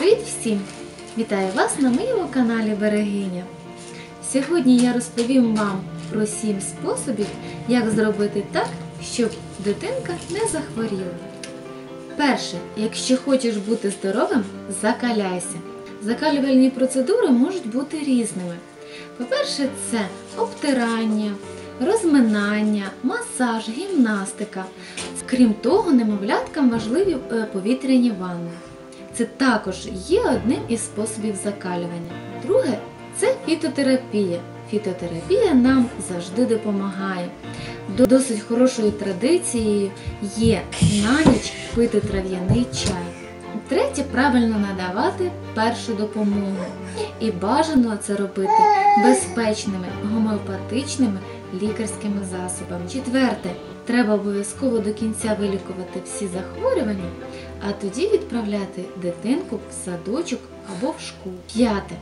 Привіт всім! Вітаю вас на моєму каналі Берегиня. Сьогодні я розповім вам про 7 способів, як зробити так, щоб дитинка не захворіла. Перше, якщо хочеш бути здоровим, закаляйся. Закалювальні процедури можуть бути різними. По-перше, це обтирання, розминання, масаж, гімнастика. Крім того, немовляткам важливі е, повітряні ванни. Це також є одним із способів закалювання. Друге це фітотерапія. Фітотерапія нам завжди допомагає. До- Досить хорошою традицією є на ніч пити трав'яний чай. Третє правильно надавати першу допомогу. І бажано це робити безпечними гомеопатичними лікарськими засобами. Четверте, треба обов'язково до кінця вилікувати всі захворювання, а тоді відправляти дитинку в садочок або в школу. П'яте.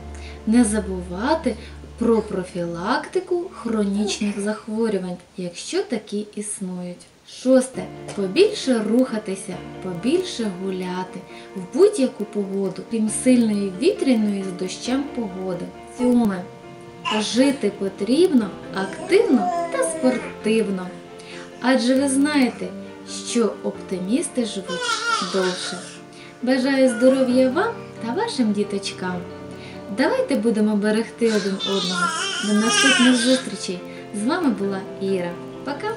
Не забувати про профілактику хронічних захворювань, якщо такі існують. Шосте. Побільше рухатися, побільше гуляти в будь-яку погоду, крім сильної вітряної з дощем погоди. Сьоме. Жити потрібно активно та спортивно. Адже ви знаєте, що оптимісти живуть довше. Бажаю здоров'я вам та вашим діточкам. Давайте будемо берегти один одного. До наступних зустрічей. З вами була Іра. Пока!